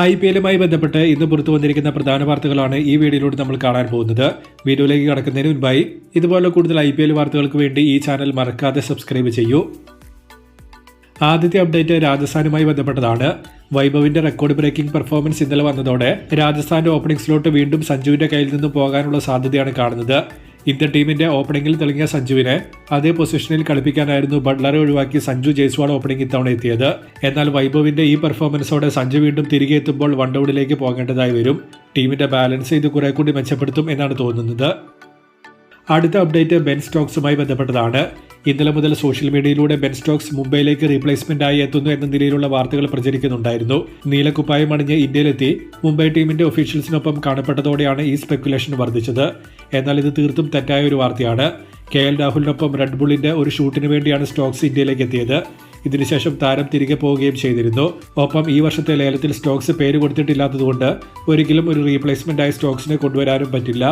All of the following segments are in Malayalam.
ഐ പി എല്ലുമായി ബന്ധപ്പെട്ട് ഇന്ന് പുറത്തു വന്നിരിക്കുന്ന പ്രധാന വാർത്തകളാണ് ഈ വീഡിയോയിലൂടെ നമ്മൾ കാണാൻ പോകുന്നത്. വീഡിയോയിലേക്ക് കടക്കുന്നതിന് മുൻപായി ഇതുപോലെ കൂടുതൽ ഐ പി എൽ വാർത്തകൾക്ക് വേണ്ടി ഈ ചാനൽ മറക്കാതെ സബ്സ്ക്രൈബ് ചെയ്യൂ. ആദ്യത്തെ അപ്ഡേറ്റ് രാജസ്ഥാനുമായി ബന്ധപ്പെട്ടതാണ്. വൈഭവിന്റെ റെക്കോർഡ് ബ്രേക്കിംഗ് പെർഫോമൻസ് ഇന്നലെ വന്നതോടെ രാജസ്ഥാന്റെ ഓപ്പണിംഗ് സ്ലോട്ട് വീണ്ടും സഞ്ജുവിന്റെ കയ്യിൽ നിന്ന് പോകാനുള്ള സാധ്യതയാണ് കാണുന്നത്. ഇന്ത്യൻ ടീമിന്റെ ഓപ്പണിംഗിൽ തെളിഞ്ഞ സഞ്ജുവിനെ അതേ പൊസിഷനിൽ കളിപ്പിക്കാനായിരുന്നു ബട്ട്ലറെ ഒഴിവാക്കി സഞ്ജു ജയ്സ്വാൾ ഓപ്പണിംഗ് ഇത്തവണ എത്തിയത്. എന്നാൽ വൈഭവിന്റെ ഈ പെർഫോമൻസോടെ സഞ്ജു വീണ്ടും തിരികെ എത്തുമ്പോൾ വൺ ഡൗണിലേക്ക് പോകേണ്ടതായി വരും. ടീമിന്റെ ബാലൻസ് ഇത് കുറെ കൂടി മെച്ചപ്പെടുത്തും എന്നാണ് തോന്നുന്നത്. അടുത്ത അപ്ഡേറ്റ് ബെൻ സ്റ്റോക്സുമായി ബന്ധപ്പെട്ടതാണ്. ഇന്നലെ മുതൽ സോഷ്യൽ മീഡിയയിലൂടെ ബെൻ സ്റ്റോക്സ് മുംബൈയിലേക്ക് റീപ്ലേസ്മെന്റ് ആയി എത്തുന്നു എന്ന നിലയിലുള്ള വാർത്തകൾ പ്രചരിക്കുന്നുണ്ടായിരുന്നു. നീലക്കുപ്പായം അണിഞ്ഞ് ഇന്ത്യയിലെത്തി മുംബൈ ടീമിന്റെ ഒഫീഷ്യൽസിനൊപ്പം കാണപ്പെട്ടതോടെയാണ് ഈ സ്പെക്കുലേഷൻ വർദ്ധിച്ചത്. എന്നാൽ ഇത് തീർത്തും തെറ്റായ ഒരു വാർത്തയാണ്. കെ എൽ രാഹുലിനൊപ്പം റെഡ് ബുള്ളിന്റെ ഒരു ഷൂട്ടിന് വേണ്ടിയാണ് സ്റ്റോക്സ് ഇന്ത്യയിലേക്ക് എത്തിയത്. ഇതിനുശേഷം താരം തിരികെ പോവുകയും ചെയ്തിരുന്നു. ഒപ്പം ഈ വർഷത്തെ ലേലത്തിൽ സ്റ്റോക്സ് പേര് കൊടുത്തിട്ടില്ലാത്തതുകൊണ്ട് ഒരിക്കലും ഒരു റീപ്ലേസ്മെന്റ് ആയി സ്റ്റോക്സിനെ കൊണ്ടുവരാനും പറ്റില്ല.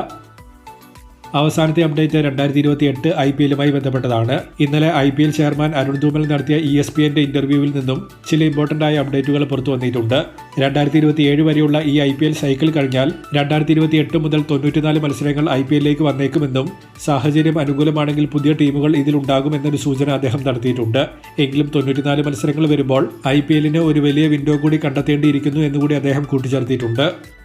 അവസാനത്തെ അപ്ഡേറ്റ് രണ്ടായിരത്തി ഇരുപത്തി എട്ട് ഐ പി എല്ലുമായി ബന്ധപ്പെട്ടതാണ്. ഇന്നലെ I P L chairman Arun Dhumal നടത്തിയ ഇ എസ് പി എന്റെ ഇന്റർവ്യൂവിൽ നിന്നും ചില ഇമ്പോർട്ടന്റ് ആയ അപ്ഡേറ്റുകൾ പുറത്തു വന്നിട്ടുണ്ട്. രണ്ടായിരത്തി ഇരുപത്തി ഏഴ് വരെയുള്ള ഈ ഐ പി എൽ സൈക്കിൾ കഴിഞ്ഞാൽ രണ്ടായിരത്തി ഇരുപത്തി എട്ട് മുതൽ തൊണ്ണൂറ്റിനാല് മത്സരങ്ങൾ ഐ പി എല്ലിലേക്ക് വന്നേക്കുമെന്നും സാഹചര്യം അനുകൂലമാണെങ്കിൽ പുതിയ ടീമുകൾ ഇതിലുണ്ടാകുമെന്നൊരു സൂചന അദ്ദേഹം നടത്തിയിട്ടുണ്ട്. എങ്കിലും തൊണ്ണൂറ്റിനാല് മത്സരങ്ങൾ വരുമ്പോൾ ഐ പി എല്ലിന് ഒരു വലിയ വിൻഡോ കൂടി കണ്ടെത്തേണ്ടിയിരിക്കുന്നു എന്നുകൂടി അദ്ദേഹം കൂട്ടിച്ചേർത്തിയിട്ടുണ്ട്.